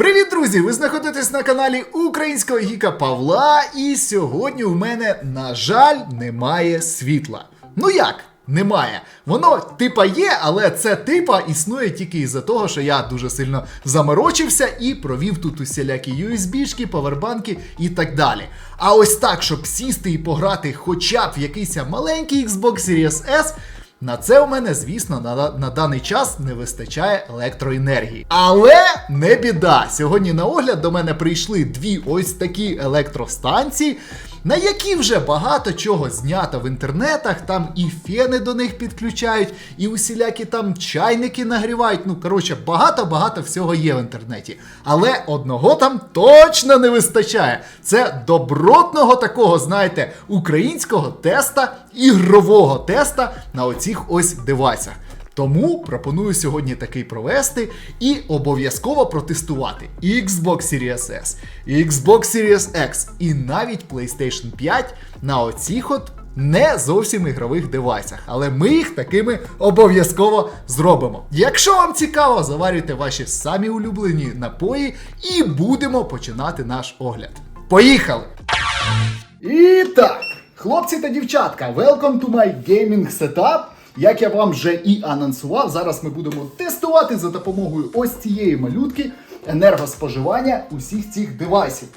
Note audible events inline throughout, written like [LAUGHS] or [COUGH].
Привіт, друзі! Ви знаходитесь на каналі Українського Гіка Павла, і сьогодні у мене, на жаль, немає світла. Ну як? Немає. Воно типа є, але це типа існує тільки із-за того, що я дуже сильно заморочився і провів тут усілякі USB-шки, павербанки і так далі. А ось так, щоб сісти і пограти хоча б в якийсь маленький Xbox Series S, на це у мене, звісно, на, на даний час не вистачає електроенергії. Але не біда. Сьогодні на огляд до мене прийшли дві ось такі електростанції, на які вже багато чого знято в інтернетах. Там і фени до них підключають, і усілякі там чайники нагрівають. Ну, коротше, багато-багато всього є в інтернеті. Але одного там точно не вистачає. Це добротного такого, знаєте, українського теста, ігрового теста на оцих ось девайсах. Тому пропоную сьогодні такий провести і обов'язково протестувати Xbox Series S, Xbox Series X, і навіть PlayStation 5 на оцих от не зовсім ігрових девайсах. Але ми їх такими обов'язково зробимо. Якщо вам цікаво, заварюйте ваші самі улюблені напої і будемо починати наш огляд. Поїхали! І так, хлопці та дівчатка, welcome to my gaming setup. Як я вам вже і анонсував, зараз ми будемо тестувати за допомогою ось цієї малютки енергоспоживання усіх цих девайсів.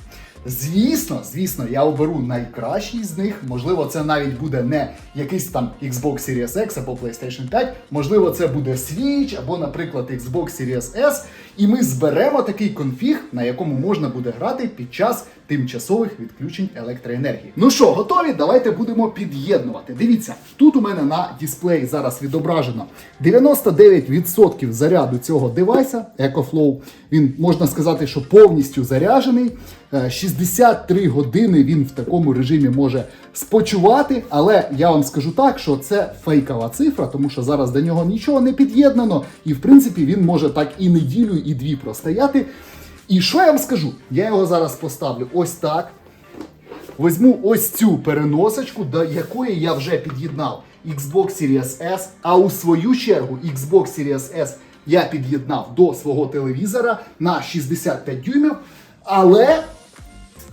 Звісно, звісно, я оберу найкращий з них. Можливо, це навіть буде не якийсь там Xbox Series X або PlayStation 5. Можливо, це буде Switch або, наприклад, Xbox Series S. І ми зберемо такий конфіг, на якому можна буде грати під час тимчасових відключень електроенергії. Ну що, готові? Давайте будемо під'єднувати. Дивіться, тут у мене на дисплеї зараз відображено 99% заряду цього девайса EcoFlow. Він можна сказати, що повністю заряджений. Е, 63 години він в такому режимі може спочивати, але я вам скажу так, що це фейкова цифра, тому що зараз до нього нічого не під'єднано, і в принципі він може так і неділю, і дві простояти. І що я вам скажу? Я його зараз поставлю ось так. Візьму ось цю переносочку, до якої я вже під'єднав Xbox Series S, а у свою чергу Xbox Series S я під'єднав до свого телевізора на 65 дюймів, але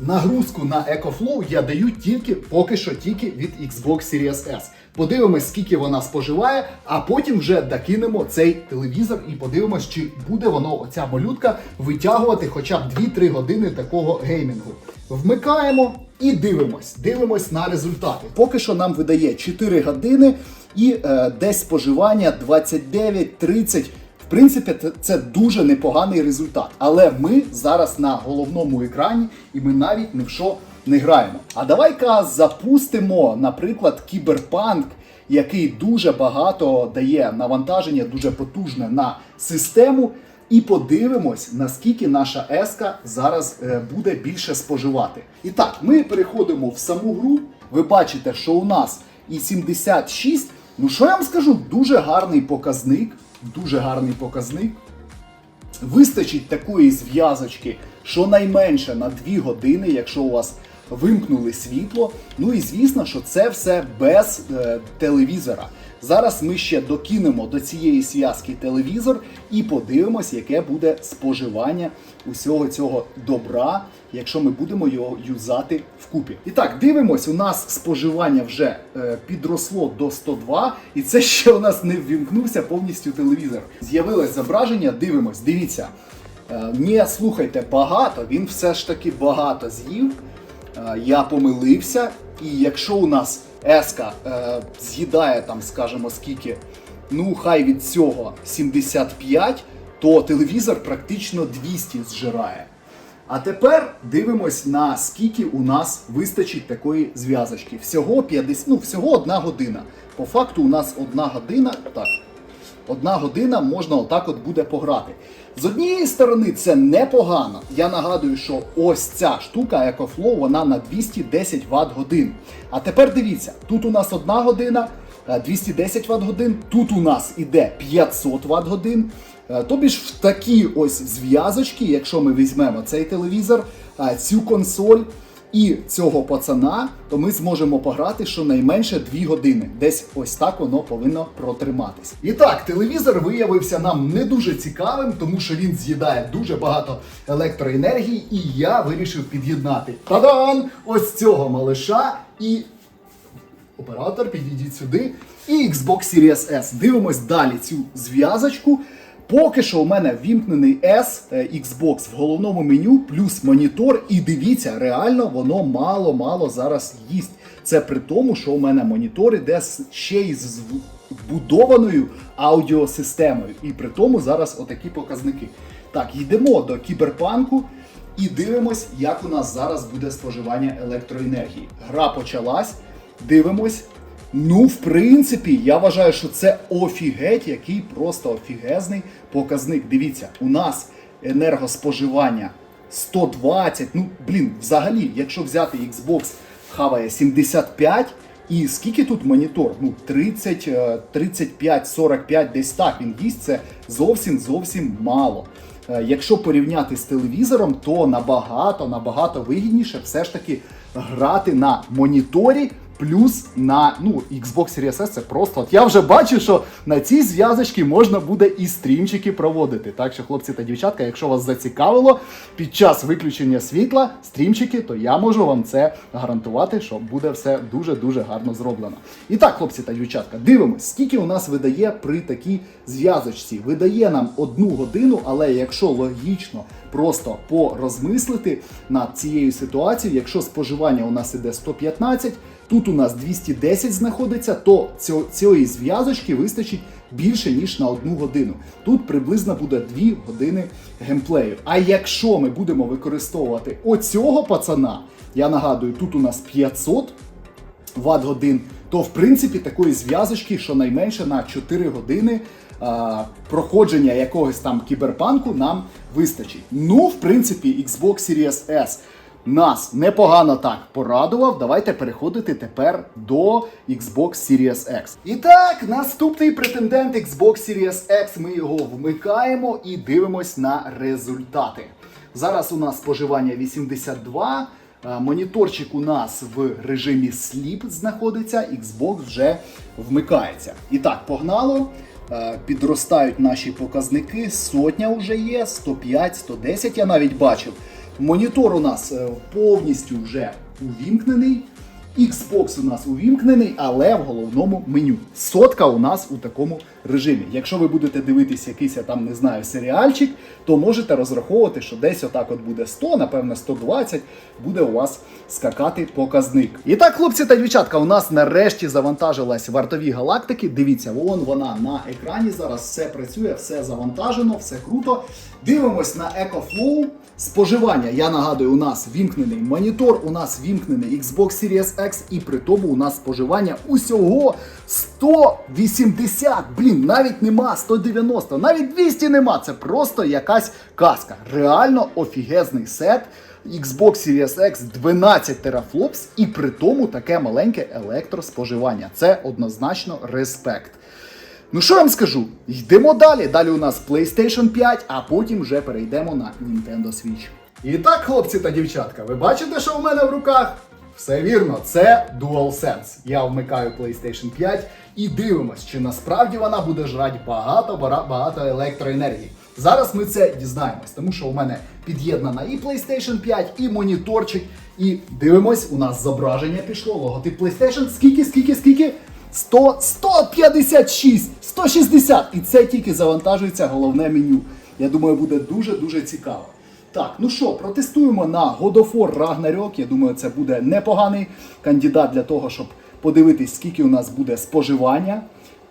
нагрузку на EcoFlow я даю тільки поки що тільки від Xbox Series S. Подивимось, скільки вона споживає, а потім вже докинемо цей телевізор і подивимось, чи буде воно оця малютка витягувати хоча б 2-3 години такого геймінгу. Вмикаємо і дивимось. Дивимось на результати. Поки що нам видає 4 години і е, десь споживання 29-30. В принципі, це- дуже непоганий результат. Але ми зараз на головному екрані і ми навіть ні в що не граємо. А давай-ка запустимо, наприклад, кіберпанк, який дуже багато дає навантаження, дуже потужне на систему. І подивимось, наскільки наша еска зараз е, буде більше споживати. І так, ми переходимо в саму гру. Ви бачите, що у нас і 76. Ну що я вам скажу, дуже гарний показник. Дуже гарний показник. Вистачить такої зв'язочки, щонайменше на 2 години, якщо у вас вимкнули світло. Ну і звісно, що це все без е, телевізора. Зараз ми ще докинемо до цієї зв'язки телевізор і подивимось, яке буде споживання усього цього добра, якщо ми будемо його юзати вкупі. І так, дивимось, у нас споживання вже е, підросло до 102, і це ще у нас не ввімкнувся повністю телевізор. З'явилось зображення, дивимось, дивіться. Е, Ні, слухайте, багато, він все ж таки багато з'їв. Е, Я помилився, і якщо у нас еска е, з'їдає там, скажімо, скільки, ну хай від цього 75, то телевізор практично 200 зжирає. А тепер дивимось на скільки у нас вистачить такої зв'язочки. Всього 50, ну всього одна година. По факту у нас одна година. Так, Одна година можна отак от буде пограти. З однієї сторони, це непогано. Я нагадую, що ось ця штука EcoFlow, вона на 210 Вт годин. А тепер дивіться, тут у нас одна година, е, 210 Вт годин, тут у нас іде 500 Вт годин. Е, Тобі ж в такі ось зв'язочки, якщо ми візьмемо цей телевізор, е, цю консоль, і цього пацана, то ми зможемо пограти щонайменше 2 години. Десь ось так воно повинно протриматись. І так, телевізор виявився нам не дуже цікавим, тому що він з'їдає дуже багато електроенергії, і я вирішив під'єднати тадан! Ось цього малиша і оператор, підійдіть сюди. І Xbox Series S. Дивимось далі цю зв'язочку. Поки що у мене вімкнений S е, Xbox в головному меню, плюс монітор. І дивіться, реально воно мало-мало зараз їсть. Це при тому, що у мене монітор іде ще й з вбудованою аудіосистемою. І при тому зараз отакі показники. Так, йдемо до кіберпанку і дивимось, як у нас зараз буде споживання електроенергії. Гра почалась. Дивимось. Ну, в принципі, я вважаю, що це офігеть, який просто офігезний показник. Дивіться, у нас енергоспоживання 120. Ну, блін, взагалі, якщо взяти Xbox хаває 75, і скільки тут монітор? Ну, 30, е, 35, 45, десь так він їсть, це зовсім зовсім мало. Е, Якщо порівняти з телевізором, то набагато набагато вигідніше все ж таки грати на моніторі. Плюс на ну, Xbox Series S це просто. От я вже бачу, що на цій зв'язочці можна буде і стрімчики проводити. Так що, хлопці та дівчатка, якщо вас зацікавило під час виключення світла, стрімчики, то я можу вам це гарантувати, що буде все дуже-дуже гарно зроблено. І так, хлопці та дівчатка, дивимось, скільки у нас видає при такій зв'язочці. Видає нам одну годину, але якщо логічно просто порозмислити над цією ситуацією, якщо споживання у нас іде 115, тут у нас 210 знаходиться, то цієї зв'язочки вистачить більше ніж на одну годину. Тут приблизно буде 2 години геймплею. А якщо ми будемо використовувати оцього пацана, я нагадую, тут у нас 500 Вт годин, то в принципі такої зв'язочки, щонайменше на 4 години проходження якогось там кіберпанку нам вистачить. Ну, в принципі, Xbox Series S нас непогано так порадував. Давайте переходити тепер до Xbox Series X. І так, наступний претендент Xbox Series X. Ми його вмикаємо і дивимось на результати. Зараз у нас споживання 82. Е, Моніторчик у нас в режимі Sleep знаходиться, Xbox вже вмикається. І так, погнало. Е, Підростають наші показники. Сотня вже є, 105, 110 я навіть бачив. Монітор у нас е, повністю вже увімкнений. Xbox у нас увімкнений, але в головному меню. Сотка у нас у такому режимі. Якщо ви будете дивитись якийсь, я там не знаю, серіальчик, то можете розраховувати, що десь отак от буде 100, напевно, 120 буде у вас скакати показник. І так, хлопці та дівчатка, у нас нарешті завантажилась вартові галактики. Дивіться, вон вона на екрані зараз все працює, все завантажено, все круто. Дивимось на EcoFlow. Споживання, я нагадую, у нас вімкнений монітор, у нас вімкнений Xbox Series X, і при тому у нас споживання усього 180. Блін, навіть нема 190, навіть 200 нема. Це просто якась казка. Реально офігезний сет. Xbox Series X 12 терафлопс, і при тому таке маленьке електроспоживання. Це однозначно респект. Ну що я вам скажу? Йдемо далі. Далі у нас PlayStation 5, а потім вже перейдемо на Nintendo Switch. І так, хлопці та дівчатка, ви бачите, що в мене в руках? Все вірно, це DualSense. Я вмикаю PlayStation 5 і дивимось, чи насправді вона буде жрати багато багато електроенергії. Зараз ми це дізнаємось, тому що у мене під'єднана і PlayStation 5, і моніторчик. І дивимось, у нас зображення пішло, логотип PlayStation. Скільки, скільки, скільки? 100, 156, 160. І це тільки завантажується головне меню. Я думаю, буде дуже-дуже цікаво. Так, ну що, протестуємо на War Ragnarok. Я думаю, це буде непоганий кандидат для того, щоб подивитись, скільки у нас буде споживання.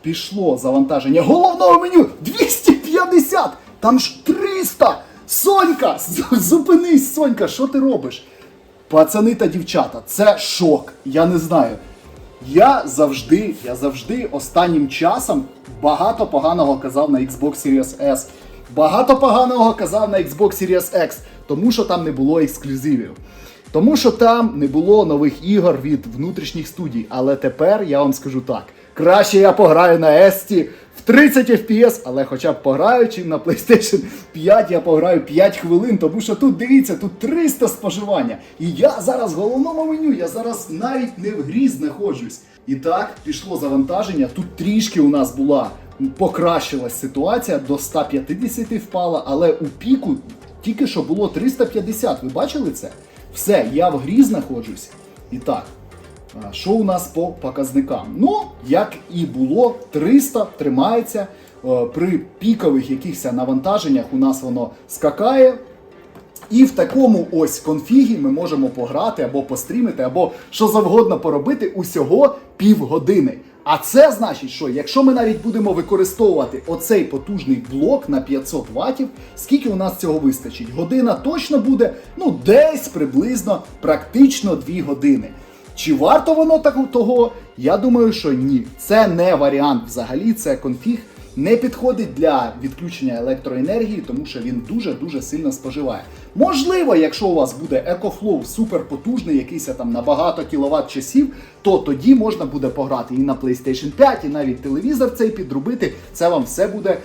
Пішло завантаження головного меню 250! Там ж 300! Сонька! Зупинись, Сонька, що ти робиш? Пацани та дівчата, це шок. Я не знаю. Я завжди, я завжди останнім часом багато поганого казав на Xbox Series S. Багато поганого казав на Xbox Series X, тому що там не було ексклюзивів. Тому що там не було нових ігор від внутрішніх студій. Але тепер я вам скажу так: краще я пограю на Есті в 30 FPS, але хоча б пограючи на PlayStation 5, я пограю 5 хвилин, тому що тут дивіться, тут 300 споживання. І я зараз в головному меню, я зараз навіть не в грі знаходжусь. І так, пішло завантаження. Тут трішки у нас була покращилась ситуація, до 150 впала, але у піку тільки що було 350. Ви бачили це? Все, я в грі знаходжусь. І так, Що у нас по показникам? Ну, як і було, 300 тримається. Е, При пікових якихось навантаженнях у нас воно скакає. І в такому ось конфігі ми можемо пограти або пострімити, або що завгодно поробити усього півгодини. А це значить, що якщо ми навіть будемо використовувати оцей потужний блок на 500 ватів, скільки у нас цього вистачить? Година точно буде, ну десь приблизно практично 2 години. Чи варто воно того? Я думаю, що ні. Це не варіант взагалі, це конфіг не підходить для відключення електроенергії, тому що він дуже-дуже сильно споживає. Можливо, якщо у вас буде EcoFlow суперпотужний, якийсь там на багато кіловат часів, то тоді можна буде пограти і на PlayStation 5, і навіть телевізор цей підробити. Це вам все буде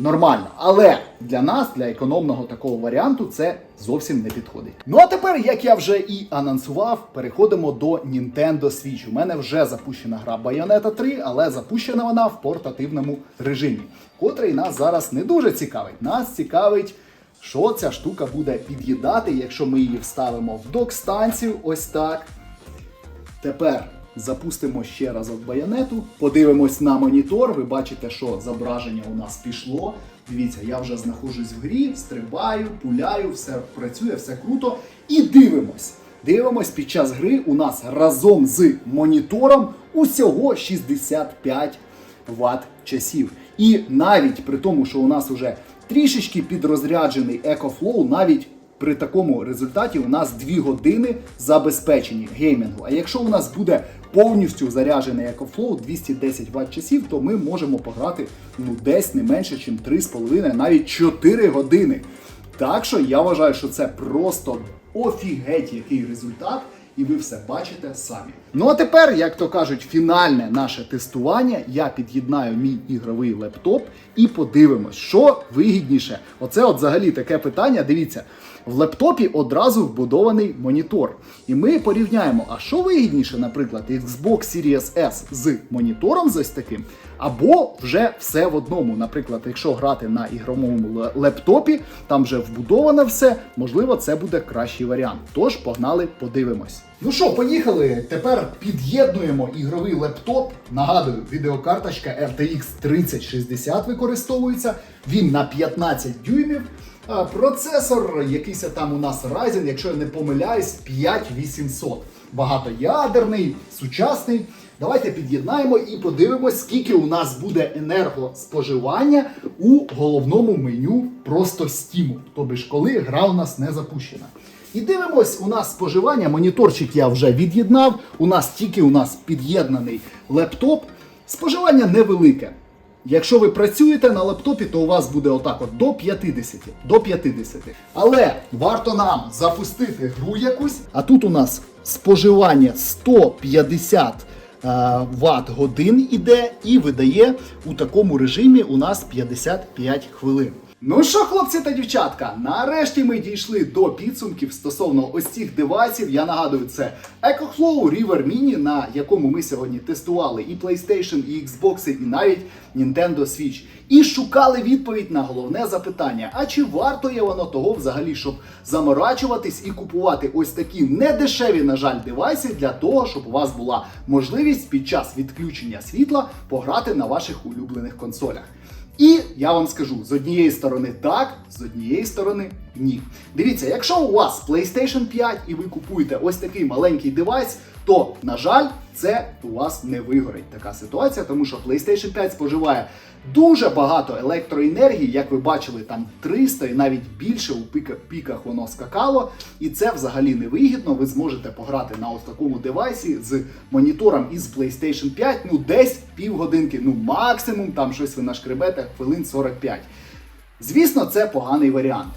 нормально. Але для нас, для економного такого варіанту, це зовсім не підходить. Ну а тепер, як я вже і анонсував, переходимо до Nintendo Switch. У мене вже запущена гра Bayonetta 3, але запущена вона в портативному режимі, котрий нас зараз не дуже цікавить. Нас цікавить. Що ця штука буде під'їдати, якщо ми її вставимо в док-станцію, ось так. Тепер запустимо ще раз от байонету, подивимось на монітор. Ви бачите, що зображення у нас пішло. Дивіться, я вже знаходжусь в грі, стрибаю, пуляю, все працює, все круто. І дивимось. Дивимось під час гри у нас разом з монітором усього 65 Вт часів. І навіть при тому, що у нас вже трішечки підрозряджений EcoFlow, навіть при такому результаті у нас 2 години забезпечені геймінгу. А якщо у нас буде повністю заряджений EcoFlow 210 Вт часів, то ми можемо пограти ну, десь не менше, ніж 3,5, навіть 4 години. Так що я вважаю, що це просто офігеть який результат. І ви все бачите самі. Ну а тепер, як то кажуть, фінальне наше тестування. Я під'єднаю мій ігровий лептоп і подивимось, що вигідніше. Оце от взагалі таке питання. Дивіться, в лептопі одразу вбудований монітор. І ми порівняємо, а що вигідніше, наприклад, Xbox Series S з монітором з ось таким, або вже все в одному. Наприклад, якщо грати на ігровому лептопі, там вже вбудовано все, можливо, це буде кращий варіант. Тож погнали, подивимось. Ну що, поїхали. Тепер під'єднуємо ігровий лептоп. Нагадую, відеокарточка RTX 3060 використовується. Він на 15 дюймів. Процесор, якийсь там у нас Ryzen, якщо я не помиляюсь, 5800. Багатоядерний, сучасний. Давайте під'єднаємо і подивимось, скільки у нас буде енергоспоживання у головному меню просто Steam. Тобто ж, коли гра у нас не запущена. І дивимось, у нас споживання, моніторчик я вже від'єднав. У нас тільки у нас під'єднаний лептоп. Споживання невелике. Якщо ви працюєте на лаптопі, то у вас буде отак от до 50. До 50. Але варто нам запустити гру якусь. А тут у нас споживання 150 Ватт годин іде і видає у такому режимі у нас 55 хвилин. Ну що, хлопці та дівчатка, нарешті ми дійшли до підсумків стосовно ось цих девайсів. Я нагадую, це EcoFlow River Mini, на якому ми сьогодні тестували і PlayStation, і Xbox, і навіть Nintendo Switch. І шукали відповідь на головне запитання: а чи вартує воно того взагалі, щоб заморачуватись і купувати ось такі недешеві, на жаль, девайси для того, щоб у вас була можливість під час відключення світла пограти на ваших улюблених консолях. І я вам скажу, з однієї сторони так, з однієї сторони ні. Дивіться, якщо у вас PlayStation 5 і ви купуєте ось такий маленький девайс, то, на жаль, це у вас не вигорить така ситуація, тому що PlayStation 5 споживає дуже багато електроенергії, як ви бачили, там 300 і навіть більше у піка- піках воно скакало. І це взагалі не вигідно. Ви зможете пограти на ось такому девайсі з монітором із PlayStation 5, ну десь півгодинки, ну максимум там щось ви нашкребете хвилин 45. Звісно, це поганий варіант.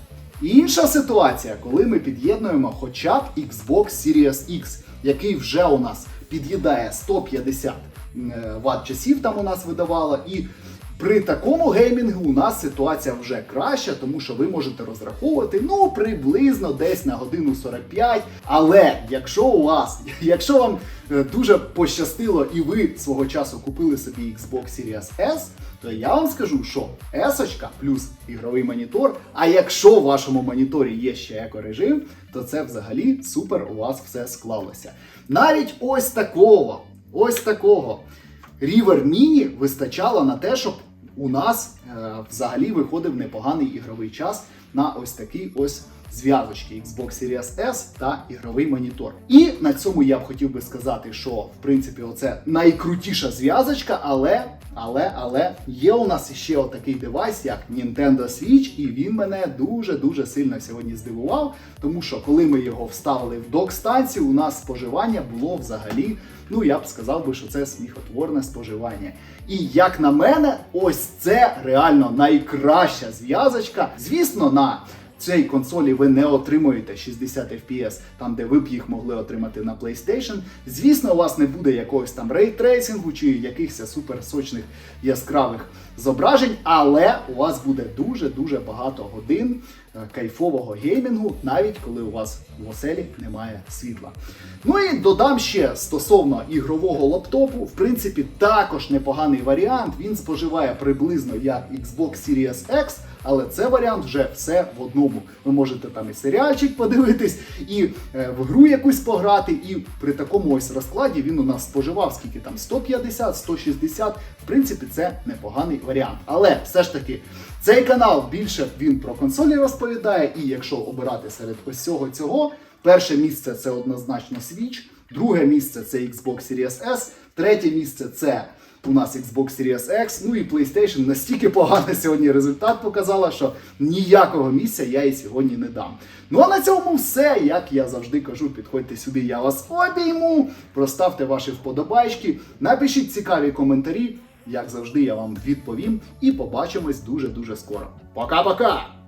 Інша ситуація, коли ми під'єднуємо хоча б Xbox Series X, який вже у нас під'їдає 150 Ватт часів, там у нас видавало, і При такому геймінгу у нас ситуація вже краща, тому що ви можете розраховувати ну приблизно десь на годину 45. Але якщо у вас, [LAUGHS] якщо вам е, дуже пощастило і ви свого часу купили собі Xbox Series S, то я вам скажу, що S плюс ігровий монітор. А якщо в вашому моніторі є ще екорежим, то це взагалі супер у вас все склалося. Навіть ось такого, ось такого River Mini вистачало на те, щоб у нас е, взагалі виходив непоганий ігровий час на ось такий ось зв'язочки Xbox Series S та ігровий монітор. І на цьому я б хотів би сказати, що в принципі оце найкрутіша зв'язочка, але. Але, але є у нас ще отакий девайс, як Nintendo Switch, і він мене дуже-дуже сильно сьогодні здивував, тому що коли ми його вставили в док-станцію, у нас споживання було взагалі, ну я б сказав би, що це сміхотворне споживання. І як на мене, ось це реально найкраща зв'язочка. Звісно, на цій консолі ви не отримуєте 60 FPS, там де ви б їх могли отримати на PlayStation. Звісно, у вас не буде якогось там рейтрейсингу чи якихось суперсочних яскравих зображень, але у вас буде дуже-дуже багато годин е, кайфового геймінгу, навіть коли у вас в оселі немає світла. Ну і додам ще стосовно ігрового лаптопу, в принципі, також непоганий варіант. Він споживає приблизно як Xbox Series X, але це варіант вже все в одному. Ви можете там і серіальчик подивитись, і е, в гру якусь пограти. І при такому ось розкладі він у нас споживав скільки там 150-160. В принципі, це непоганий варіант. Але все ж таки, цей канал більше він про консолі розповідає. І якщо обирати серед ось цього цього, перше місце це однозначно Switch, друге місце це Xbox Series S, третє місце це у нас Xbox Series X, ну і PlayStation настільки поганий сьогодні результат показала, що ніякого місця я їй сьогодні не дам. Ну а на цьому все. Як я завжди кажу, підходьте сюди, я вас обійму. Проставте ваші вподобайки, напишіть цікаві коментарі. Як завжди, я вам відповім і побачимось дуже дуже скоро. Пока-пока!